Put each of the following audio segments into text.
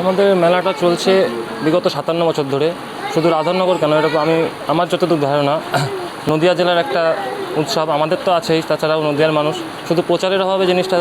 আমাদের মেলাটা চলছে বিগত সাতান্ন বছর ধরে। শুধু রাধানগর কেন? এটা আমি, আমার যতদূর ধারণা, নদিয়া জেলার একটা উৎসব, আমাদের তো আছেই, তাছাড়াও নদিয়ার মানুষ। শুধু প্রচারের অভাবে জিনিসটা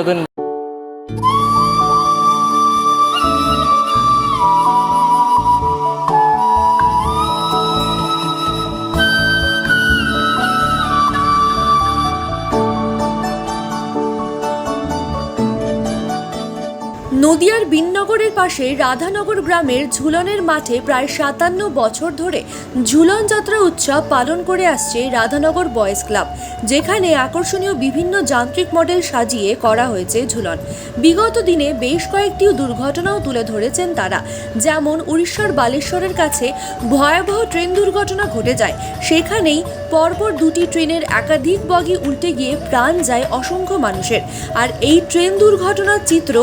নদিয়ার বিননগরের পাশে রাধানগর গ্রামের ঝুলনের মাঠে প্রায় সাতান্ন বছর ধরে ঝুলন যাত্রা উৎসব পালন করে আসছে রাধানগর বয়েজ ক্লাব, যেখানে আকর্ষণীয় বিভিন্ন যান্ত্রিক মডেল সাজিয়ে করা হয়েছে ঝুলন। বিগত দিনে বেশ কয়েকটি দুর্ঘটনাও তুলে ধরেছেন তারা, যেমন উড়িষ্যার বালেশ্বরের কাছে ভয়াবহ ট্রেন দুর্ঘটনা ঘটে যায়, সেখানেই পরপর দুটি ট্রেনের একাধিক বগি উল্টে গিয়ে প্রাণ যায় অসংখ্য মানুষের। আর এই ট্রেন দুর্ঘটনার চিত্র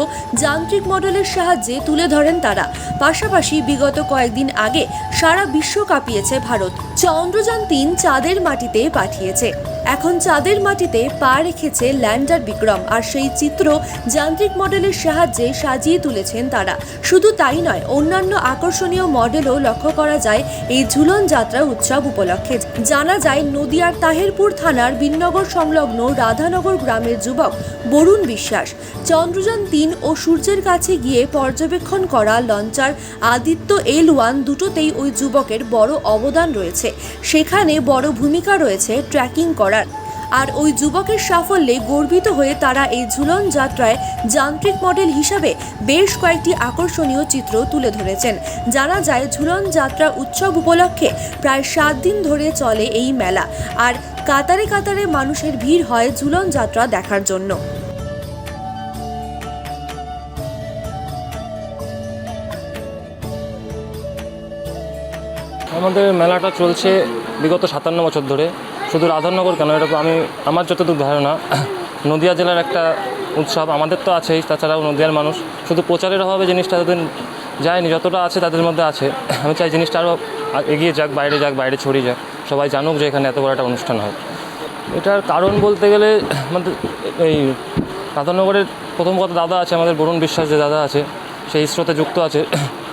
যান্ত্রিক মডেলের সাহায্যে তুলে ধরেন তারা। পাশাপাশি বিগত কয়েকদিন আগে সারা বিশ্ব কাঁপিয়েছে ভারত। চন্দ্রযান তিন চাঁদের মাটিতে পাঠিয়েছে। এখন চাঁদের মাটিতে পা রেখেছে ল্যান্ডার বিক্রম, আর সেই চিত্র যান্ত্রিক মডেলের সাহায্যে সাজিয়ে তুলেছেন তারা। শুধু তাই নয়, অন্যান্য আকর্ষণীয় মডেলও লক্ষ্য করা যায় এই ঝুলন যাত্রা উৎসব উপলক্ষে। জানা যায়, নদিয়ার তাহেরপুর থানার বিননগর সংলগ্ন রাধানগর গ্রামের যুবক বরুণ বিশ্বাস, চন্দ্রযান তিন ও সূর্যের কাছে গিয়ে পর্যবেক্ষণ করা লঞ্চার আদিত্য এল ওয়ান দুটোতেই ওই যুবকের বড় অবদান রয়েছে। সেখানে বড় ভূমিকা রয়েছে ট্র্যাকিং করার। আর ওই যুবকের সাফল্যে গর্বিত হয়ে তারা এই ঝুলন যাত্রায় যান্ত্রিক মডেল হিসাবে বেশ কয়েকটি আকর্ষণীয় চিত্র তুলে ধরেছেন। জানা যায়, ঝুলন যাত্রা উৎসব উপলক্ষে প্রায় সাত দিন ধরে চলে এই মেলা। আর কাতারে কাতারে মানুষের ভিড় হয় ঝুলন যাত্রা দেখার জন্য। আমাদের মেলাটা চলছে বিগত সাতান্ন বছর ধরে। শুধু রাধানগর কেন? এটা আমি, আমার যতদূর ধারণা, নদিয়া জেলার একটা উৎসব, আমাদের তো আছেই, তাছাড়াও নদিয়ার মানুষ। শুধু প্রচারের অভাবে জিনিসটা তাদের যায়নি, যতটা আছে তাদের মধ্যে আছে। আমি চাই জিনিসটা আরও এগিয়ে যাক, বাইরে যাক, বাইরে ছড়িয়ে যাক। সবাই জানুক যে এখানে এত বড় একটা অনুষ্ঠান হয়। এটার কারণ বলতে গেলে, আমাদের এই রাধানগরের প্রথম কথা দাদা আছে, আমাদের বরুণ বিশ্বাস যে দাদা আছে, সেই স্রোতে যুক্ত আছে।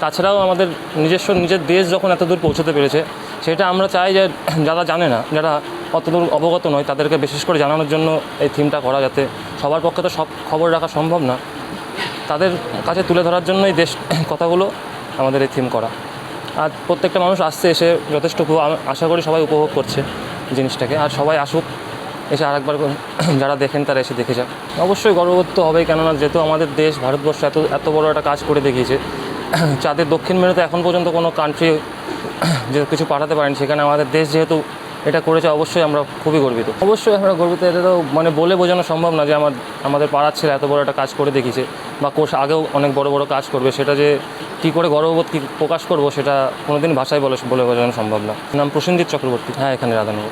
তাছাড়াও আমাদের নিজস্ব, নিজের দেশ যখন এত দূর পৌঁছতে পেরেছে, সেটা আমরা চাই যে যারা জানে না, যারা অতদূর অবগত নয়, তাদেরকে বিশেষ করে জানানোর জন্য এই থিমটা করা যাতে সবার পক্ষে তো সব খবর রাখা সম্ভব না। তাদের কাছে তুলে ধরার জন্যই দেশ কথাগুলো আমাদের এই থিম করা। আর প্রত্যেকটা মানুষ আসছে, এসে যথেষ্ট আশা করি সবাই উপভোগ করছে জিনিসটাকে। আর সবাই আসুক, এসে আরেকবার যারা দেখেন তারা এসে দেখে যাক। অবশ্যই গর্ববোধ তো হবেই, কেননা যেহেতু আমাদের দেশ, ভারতবর্ষ এত এত বড় একটা কাজ করে দেখিয়েছে। চাঁদের দক্ষিণ মেরুতে এখন পর্যন্ত কোনো কান্ট্রি যে কিছু পাঠাতে পারেনি, সেখানে আমাদের দেশ যেহেতু এটা করেছে, অবশ্যই আমরা খুবই গর্বিত। অবশ্যই আমরা গর্বিত, এটা তো মানে বলে বোঝানো সম্ভব না যে আমার, আমাদের পাড়ার ছেলে এত বড় একটা কাজ করে দেখিয়েছে, বা কোষ আগেও অনেক বড় বড় কাজ করবে, সেটা যে কী করে গর্ববোধ কী প্রকাশ করব, সেটা কোনোদিন ভাষায় বলে বলে বোঝানো সম্ভব না। নাম প্রসেনজিৎ চক্রবর্তী। হ্যাঁ এখানে রাধানগর।